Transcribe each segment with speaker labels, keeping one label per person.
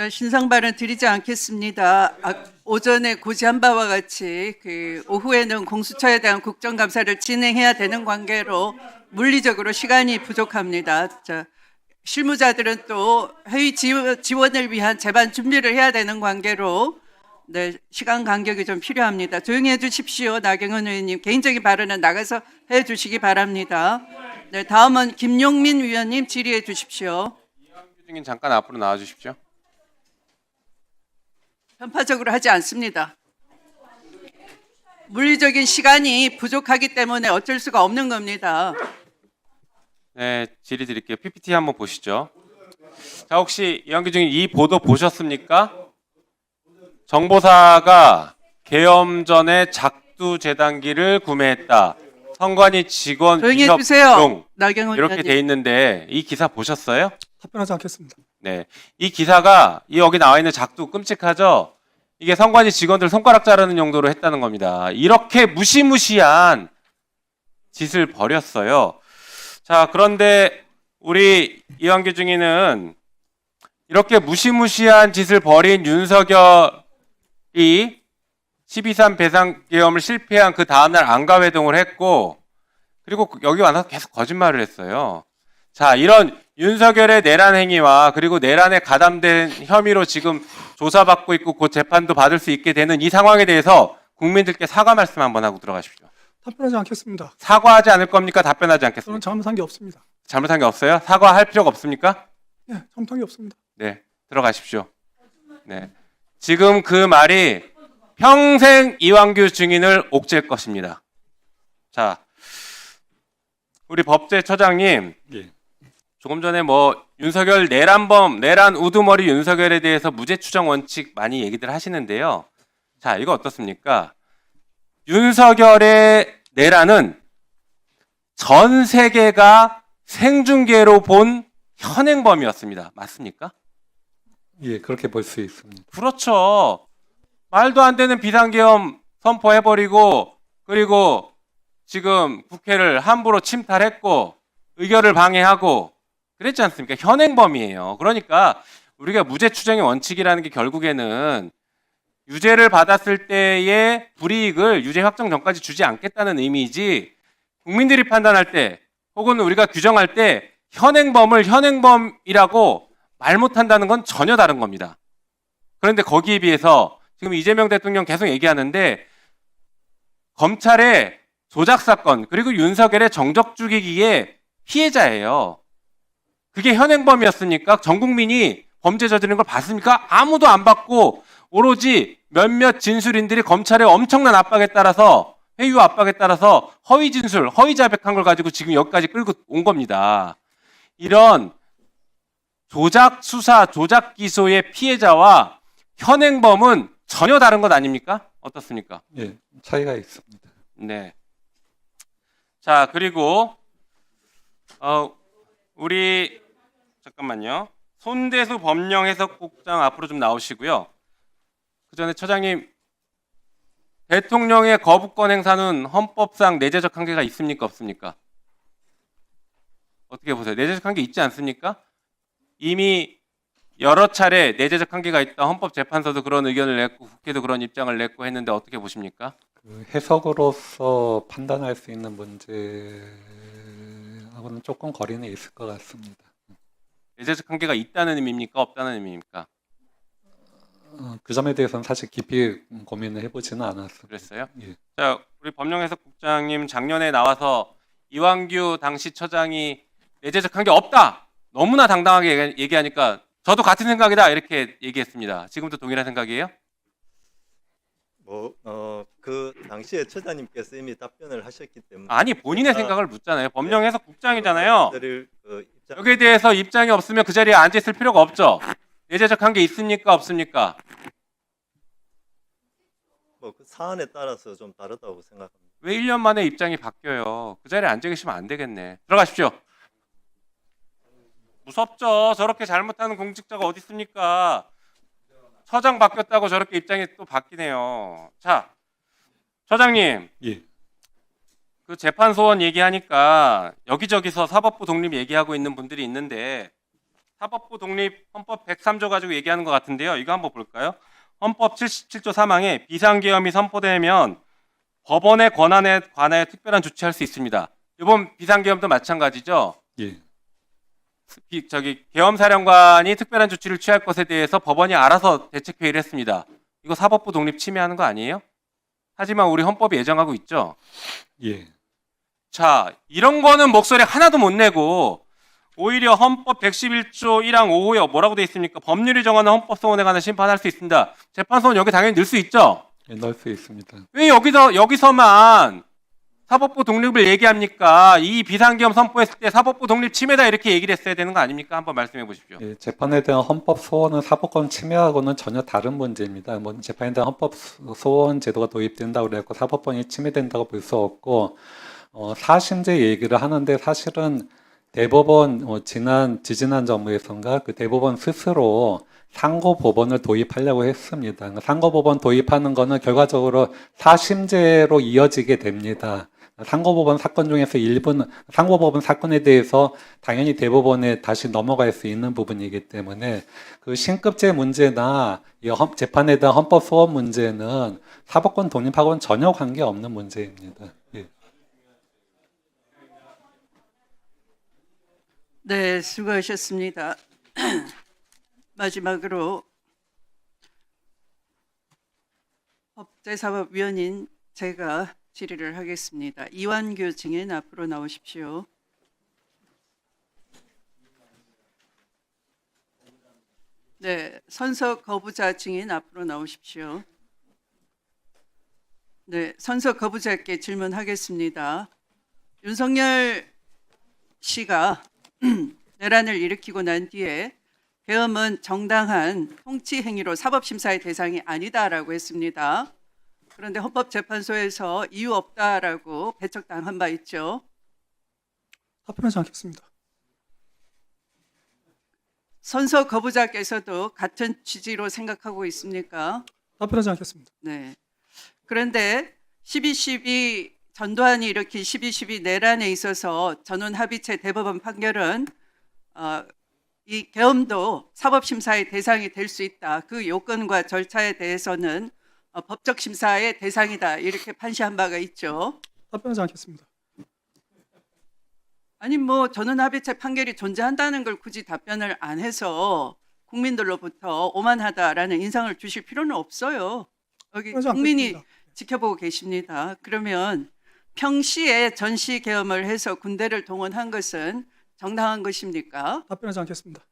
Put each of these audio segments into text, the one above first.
Speaker 1: 저 신상 발언 드리지 않겠습니다. 아, 오전에 고지한 바와 같이 그 오후에는 공수처에 대한 국정감사를 진행해야 되는 관계로 물리적으로 시간이 부족합니다. 자, 실무자들은 또 회의 지- 지원을 위한 재반 준비를 해야 되는 관계로 네, 시간 간격이 좀 필요합니다. 조용히 해주십시오. 나경원 의원님 개인적인 발언은 나가서 해주시기 바랍니다. 네, 다음은 김용민 위원님 질의해 주십시오.
Speaker 2: 증인 잠깐 앞으로 나와 주십시오.
Speaker 1: 편파적으로 하지 않습니다. 물리적인 시간이 부족하기 때문에 어쩔 수가 없는 겁니다.
Speaker 2: 네, 질의 드릴게요. PPT 한번 보시죠. 자, 혹시 이한규 증인 이 보도 보셨습니까? 정보사가 계엄 전에 작두 재단기를 구매했다. 성관이 직원
Speaker 1: 조용히
Speaker 2: 비협
Speaker 1: 해주세요.
Speaker 2: 동
Speaker 1: 나경원
Speaker 2: 이렇게
Speaker 1: 의원님.
Speaker 2: 돼 있는데 이 기사 보셨어요?
Speaker 3: 답변하지 않겠습니다.
Speaker 2: 네. 이 기사가 이 여기 나와 있는 작두 끔찍하죠? 이게 성관이 직원들 손가락 자르는 용도로 했다는 겁니다. 이렇게 무시무시한 짓을 벌였어요. 자, 그런데 우리 이완규 중위는 이렇게 무시무시한 짓을 벌인 윤석열이 12.3 배상 계엄을 실패한 그 다음날 안가회동을 했고 그리고 여기 와서 계속 거짓말을 했어요. 자, 이런 윤석열의 내란 행위와 그리고 내란에 가담된 혐의로 지금 조사받고 있고 곧 재판도 받을 수 있게 되는 이 상황에 대해서 국민들께 사과 말씀 한번 하고 들어가십시오.
Speaker 3: 답변하지 않겠습니다.
Speaker 2: 사과하지 않을 겁니까? 답변하지
Speaker 3: 저는
Speaker 2: 않겠습니까?
Speaker 3: 잘못한 게 없습니다.
Speaker 2: 잘못한 게 없어요? 사과할 필요가 없습니까?
Speaker 3: 예, 잘못한 게 없습니다.
Speaker 2: 네, 들어가십시오. 네. 지금 그 말이 평생 이완규 증인을 옥죄일 것입니다. 자, 우리 법제처장님,
Speaker 4: 예.
Speaker 2: 조금 전에 뭐 윤석열 내란범, 내란 우두머리 윤석열에 대해서 무죄 추정 원칙 많이 얘기들 하시는데요. 자, 이거 어떻습니까? 윤석열의 내란은 전 세계가 생중계로 본 현행범이었습니다. 맞습니까?
Speaker 4: 예, 그렇게 볼 수 있습니다.
Speaker 2: 그렇죠. 말도 안 되는 비상계엄 선포해버리고 그리고 지금 국회를 함부로 침탈했고 의결을 방해하고 그랬지 않습니까? 현행범이에요. 그러니까 우리가 무죄 추정의 원칙이라는 게 결국에는 유죄를 받았을 때의 불이익을 유죄 확정 전까지 주지 않겠다는 의미이지 국민들이 판단할 때 혹은 우리가 규정할 때 현행범을 현행범이라고 말 못한다는 건 전혀 다른 겁니다. 그런데 거기에 비해서 지금 이재명 대통령 계속 얘기하는데 검찰의 조작 사건 그리고 윤석열의 정적 죽이기의 피해자예요. 그게 현행범이었습니까? 전 국민이 범죄 저지른 걸 봤습니까? 아무도 안 봤고 오로지 몇몇 진술인들이 검찰의 엄청난 압박에 따라서 회유 압박에 따라서 허위 진술, 허위 자백한 걸 가지고 지금 여기까지 끌고 온 겁니다. 이런 조작 수사, 조작 기소의 피해자와 현행범은 전혀 다른 것 아닙니까? 어떻습니까?
Speaker 4: 예, 차이가 있습니다.
Speaker 2: 네. 자, 그리고 어 우리 잠깐만요. 손대수 법령 해석국장 앞으로 좀 나오시고요. 그 전에 처장님 대통령의 거부권 행사는 헌법상 내재적 한계가 있습니까 없습니까? 어떻게 보세요? 내재적 한계 있지 않습니까? 이미 여러 차례 내재적 한계가 있다. 헌법재판소도 그런 의견을 냈고 국회도 그런 입장을 냈고 했는데 어떻게 보십니까?
Speaker 4: 그 해석으로서 판단할 수 있는 문제 하고는 조금 거리는 있을 것 같습니다.
Speaker 2: 내재적 한계가 있다는 의미입니까? 없다는 의미입니까?
Speaker 4: 어, 그 점에 대해서는 사실 깊이 고민을 해보지는 않았습니다.
Speaker 2: 그랬어요?
Speaker 4: 예.
Speaker 2: 자, 우리 법령 해석 국장님 작년에 나와서 이완규 당시 처장이 내재적 한계 없다. 너무나 당당하게 얘기- 얘기하니까 저도 같은 생각이다 이렇게 얘기했습니다. 지금도 동일한 생각이에요?
Speaker 5: 뭐, 어, 그 당시에 처장님께서 이미 답변을 하셨기 때문에
Speaker 2: 아니 본인의
Speaker 5: 아,
Speaker 2: 생각을 묻잖아요. 법령 해석 국장이잖아요.
Speaker 5: 들을 그 입장
Speaker 2: 여기에 대해서 입장이 없으면 그 자리에 앉아 있을 필요가 없죠. 내재적 한계 있습니까? 없습니까?
Speaker 5: 뭐그 사안에 따라서 좀 다르다고 생각합니다.
Speaker 2: 왜 1년 만에 입장이 바뀌어요? 그 자리에 앉아 계시면 안 되겠네. 들어가십시오. 무섭죠. 저렇게 잘못하는 공직자가 어디 있습니까? 처장 바뀌었다고 저렇게 입장이 또 바뀌네요. 자, 처장님,
Speaker 4: 예.
Speaker 2: 그 재판 소원 얘기하니까 여기저기서 사법부 독립 얘기하고 있는 분들이 있는데 사법부 독립 헌법 103조 가지고 얘기하는 것 같은데요. 이거 한번 볼까요? 헌법 77조 3항에 비상계엄이 선포되면 법원의 권한에 관하여 특별한 조치할 수 있습니다. 이번 비상계엄도 마찬가지죠.
Speaker 4: 예.
Speaker 2: 비- 저기 계엄 사령관이 특별한 조치를 취할 것에 대해서 법원이 알아서 대책 회의를 했습니다. 이거 사법부 독립 침해하는 거 아니에요? 하지만 우리 헌법이 예정하고 있죠.
Speaker 4: 예.
Speaker 2: 자, 이런 거는 목소리 하나도 못 내고 오히려 헌법 111조 1항 5호에 뭐라고 돼 있습니까? 법률이 정하는 헌법 소원에 관한 심판할 수 있습니다. 재판소는 여기 당연히 넣을 수 있죠.
Speaker 4: 예, 넣을 수 있습니다.
Speaker 2: 왜 여기서 여기서만 사법부 독립을 얘기합니까? 이 비상계엄 선포했을 때 사법부 독립 침해다 이렇게 얘기를 했어야 되는 거 아닙니까? 한번 말씀해 보십시오.
Speaker 4: 예, 재판에 대한 헌법 소원은 사법권 침해하고는 전혀 다른 문제입니다. 뭐 재판에 대한 헌법 소- 소원 제도가 도입된다고 그래서 사법권이 침해된다고 볼 수 없고 어, 사심제 얘기를 하는데 사실은 대법원 어, 지난 지지난 정부에선가 그 대법원 스스로 상고 법원을 도입하려고 했습니다. 그러니까 상고 법원 도입하는 거는 결과적으로 사심제로 이어지게 됩니다. 상고법원 사건 중에서 일부는 상고법원 사건에 대해서 당연히 대법원에 다시 넘어갈 수 있는 부분이기 때문에 그 신급제 문제나 재판에 대한 헌법 소원 문제는 사법권 독립하고는 전혀 관계 없는 문제입니다. 예.
Speaker 1: 네, 수고하셨습니다. 마지막으로 법제사법위원인 제가 질의를 하겠습니다. 이완규 증인 앞으로 나오십시오. 네, 선서 거부자 증인 앞으로 나오십시오. 네, 선서 거부자께 질문하겠습니다. 윤석열 씨가 내란을 일으키고 난 뒤에 계엄은 정당한 통치 행위로 사법 심사의 대상이 아니다라고 했습니다. 그런데 헌법재판소에서 이유 없다라고 배척당한 바 있죠.
Speaker 3: 답변하지 않겠습니다.
Speaker 1: 선서 거부자께서도 같은 취지로 생각하고 있습니까?
Speaker 3: 답변하지 않겠습니다.
Speaker 1: 네. 그런데 12.12 전두환이 일으킨 12.12 내란에 있어서 전원 합의체 대법원 판결은 어, 이 계엄도 사법심사의 대상이 될 수 있다. 그 요건과 절차에 대해서는 어, 법적 심사의 대상이다. 이렇게 판시한 바가 있죠.
Speaker 3: 답변하지 않겠습니다.
Speaker 1: 아니 뭐 전원 합의체 판결이 존재한다는 걸 굳이 답변을 안 해서 국민들로부터 오만하다라는 인상을 주실 필요는 없어요. 여기 국민이
Speaker 3: 않겠습니다.
Speaker 1: 지켜보고 계십니다. 그러면 평시에 전시 계엄을 해서 군대를 동원한 것은 정당한 것입니까?
Speaker 3: 답변하지 않겠습니다.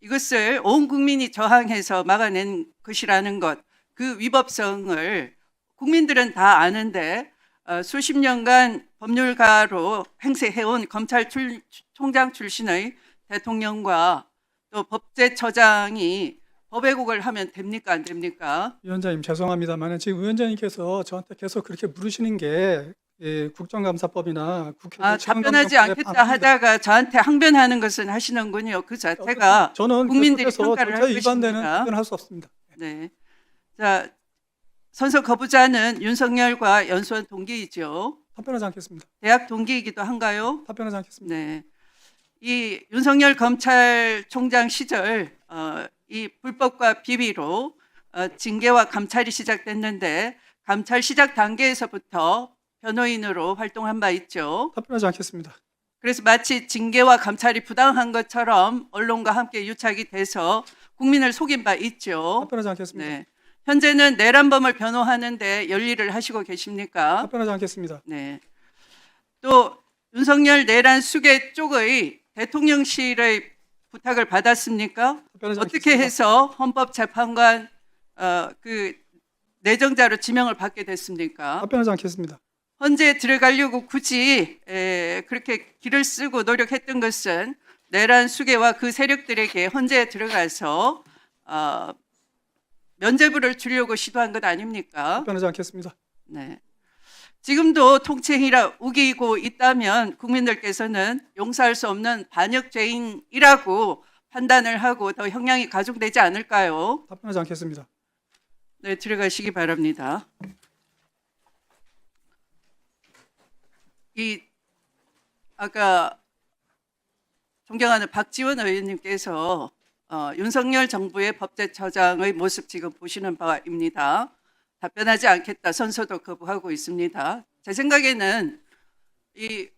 Speaker 1: 이것을 온 국민이 저항해서 막아낸 것이라는 것, 그 위법성을 국민들은 다 아는데 어, 수십 년간 법률가로 행세해온 검찰총장 출신의 대통령과 또 법제처장이 법왜곡을 하면 됩니까 안 됩니까?
Speaker 3: 위원장님 죄송합니다만 지금 위원장님께서 저한테 계속 그렇게 물으시는 게 예, 국정감사법이나 국회
Speaker 1: 아, 답변하지 않겠다 하다가 저한테 항변하는 것은 하시는군요. 그 자체가
Speaker 3: 저는
Speaker 1: 국민들이 평가를 할
Speaker 3: 위반되는
Speaker 1: 것입니다.
Speaker 3: 답변할 수 없습니다.
Speaker 1: 네. 자, 선서 거부자는 윤석열과 연수원 동기이죠.
Speaker 3: 답변하지 않겠습니다.
Speaker 1: 대학 동기이기도 한가요?
Speaker 3: 답변하지 않겠습니다.
Speaker 1: 네. 이 윤석열 검찰총장 시절 어, 이 불법과 비리로 어, 징계와 감찰이 시작됐는데 감찰 시작 단계에서부터 변호인으로 활동한 바 있죠.
Speaker 3: 답변하지 않겠습니다.
Speaker 1: 그래서 마치 징계와 감찰이 부당한 것처럼 언론과 함께 유착이 돼서 국민을 속인 바 있죠.
Speaker 3: 답변하지 않겠습니다.
Speaker 1: 네. 현재는 내란범을 변호하는데 열일을 하시고 계십니까?
Speaker 3: 답변하지 않겠습니다.
Speaker 1: 네. 또 윤석열 내란 수계 쪽의 대통령실의 부탁을 받았습니까?
Speaker 3: 답변하지
Speaker 1: 어떻게
Speaker 3: 않겠습니다.
Speaker 1: 해서 헌법재판관 어, 그 내정자로 지명을 받게 됐습니까?
Speaker 3: 답변하지 않겠습니다.
Speaker 1: 헌재에 들어가려고 굳이 에, 그렇게 길을 쓰고 노력했던 것은 내란 수계와 그 세력들에게 헌재에 들어가서 어, 면죄부를 주려고 시도한 것 아닙니까?
Speaker 3: 답변하지 않겠습니다.
Speaker 1: 네. 지금도 통치행위라 우기고 있다면 국민들께서는 용서할 수 없는 반역죄인이라고 판단을 하고 더 형량이 가중되지 않을까요?
Speaker 3: 답변하지 않겠습니다.
Speaker 1: 네, 들어가시기 바랍니다. 이 아까 존경하는 박지원 의원님께서 어, 윤석열 정부의 법제처장의 모습 지금 보시는 바입니다. 답변하지 않겠다 선서도 거부하고 있습니다. 제 생각에는 이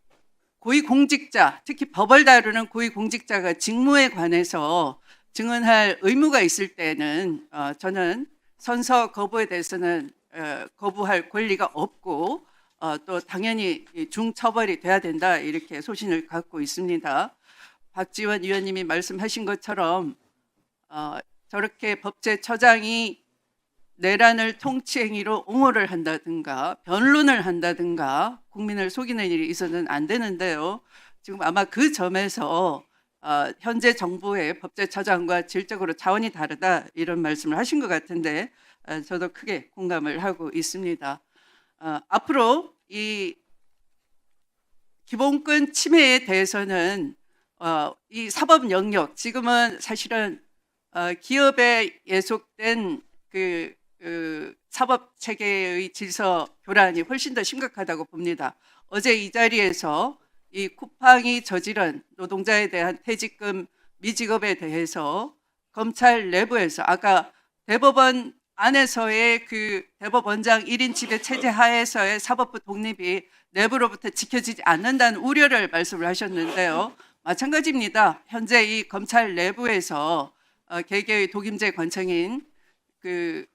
Speaker 1: 고위공직자, 특히 법을 다루는 고위공직자가 직무에 관해서 증언할 의무가 있을 때는 어, 저는 선서 거부에 대해서는 어, 거부할 권리가 없고 어, 또 당연히 이 중처벌이 돼야 된다 이렇게 소신을 갖고 있습니다. 박지원 의원님이 말씀하신 것처럼 어, 저렇게 법제처장이 내란을 통치행위로 옹호를 한다든가 변론을 한다든가 국민을 속이는 일이 있어서는 안 되는데요. 지금 아마 그 점에서 어, 현재 정부의 법제처장과 질적으로 차원이 다르다 이런 말씀을 하신 것 같은데 어, 저도 크게 공감을 하고 있습니다. 어, 앞으로 이 기본권 침해에 대해서는 어, 이 사법 영역 지금은 사실은 어, 기업에 예속된 그, 그 사법 체계의 질서 교란이 훨씬 더 심각하다고 봅니다. 어제 이 자리에서 이 쿠팡이 저지른 노동자에 대한 퇴직금 미지급에 대해서 검찰 내부에서 아까 대법원 안에서의 그 대법원장 1인 지배 체제 하에서의 사법부 독립이 내부로부터 지켜지지 않는다는 우려를 말씀을 하셨는데요. 마찬가지입니다. 현재 이 검찰 내부에서 어, 개개의 독임제 관청인 그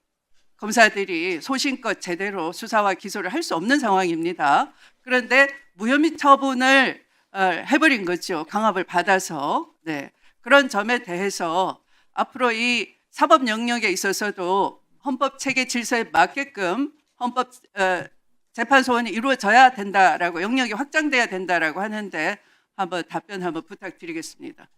Speaker 1: 검사들이 소신껏 제대로 수사와 기소를 할 수 없는 상황입니다. 그런데 무혐의 처분을 어, 해버린 거죠. 강압을 받아서. 네. 그런 점에 대해서 앞으로 이 사법 영역에 있어서도 헌법 체계 질서에 맞게끔 헌법 어, 재판 소원이 이루어져야 된다라고 영역이 확장돼야 된다라고 하는데 한번 답변 한번 부탁드리겠습니다.